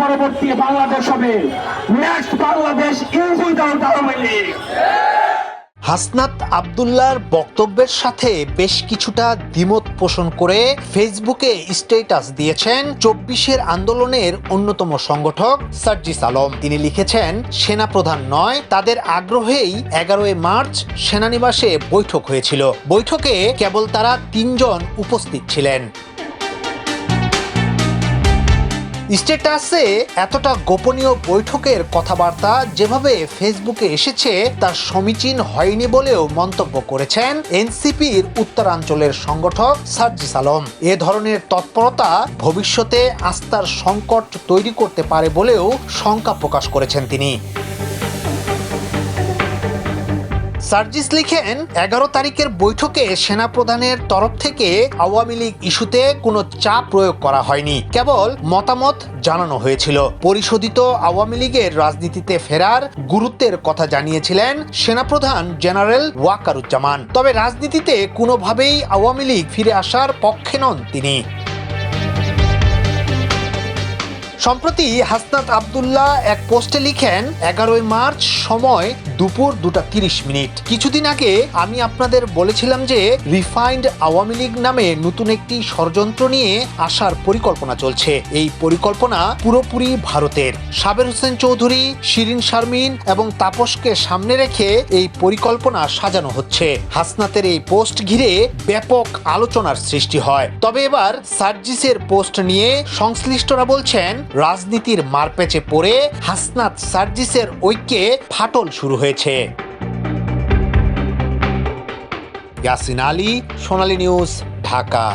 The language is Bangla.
পরবর্তী বাংলাদেশ হবে। Next Bangladesh is without Awami League. Hasnat আবদুল্লার বক্তব্যের সাথে বেশ কিছুটা দ্বিমত পোষণ করে ফেসবুকে স্টেটাস দিয়েছেন চব্বিশের আন্দোলনের অন্যতম সংগঠক সার্জিস আলম। তিনি লিখেছেন, সেনাপ্রধান নয়, তাদের আগ্রহেই এগারোই মার্চ সেনানিবাসে বৈঠক হয়েছিল। বৈঠকে কেবল তারা তিনজন উপস্থিত ছিলেন। স্ট্যাটাসে এতটা গোপনীয় বৈঠকের কথাবার্তা যেভাবে ফেসবুকে এসেছে তা সমীচীন হয়নি বলেও মন্তব্য করেছেন এনসিপির উত্তরাঞ্চলের সংগঠক সার্জিস আলম। এ ধরনের তৎপরতা ভবিষ্যতে আস্থার সংকট তৈরি করতে পারে বলেও শঙ্কা প্রকাশ করেছেন তিনি। সার্জিস লিখেন, এগারো তারিখের বৈঠকে সেনাপ্রধানের তরফ থেকে আওয়ামী লীগ ইস্যুতে কোনো চাপ প্রয়োগ করা হয়নি। কেবল মতামত জানানো হয়েছিল। পরিশোধিত আওয়ামী লীগের রাজনীতিতে ফেরার গুরুত্বের কথা জানিয়েছিলেন সেনাপ্রধান জেনারেল ওয়াকারুজ্জামান। তবে রাজনীতিতে কোনোভাবেই আওয়ামী লীগ ফিরে আসার পক্ষে নন তিনি। সম্প্রতি হাসনাত আবদুল্লাহ এক পোস্টে লিখেন, এগারোই মার্চ সময় দুপুর দুটা তিরিশ মিনিট। কিছুদিন আগে আমি আপনাদের বলেছিলাম যে রিফাইন্ড আওয়ামী লীগ নামে নতুন একটি ষড়যন্ত্র নিয়ে আসার পরিকল্পনা চলছে। এই পরিকল্পনা পুরোপুরি ভারতের। সাবের হোসেন চৌধুরী, শিরিন শারমিন এবং তাপসকে সামনে রেখে এই পরিকল্পনা সাজানো হচ্ছে। হাসনাতের এই পোস্ট ঘিরে ব্যাপক আলোচনার সৃষ্টি হয়। তবে এবার সার্জিসের পোস্ট নিয়ে সংশ্লিষ্টরা বলছেন, রাজনীতির মারপেচে পড়ে হাসনাত সার্জিসের ঐক্যে ফাটল শুরু হয়েছে। ইয়াসিন আলী সোনালী নিউজ ঢাকা।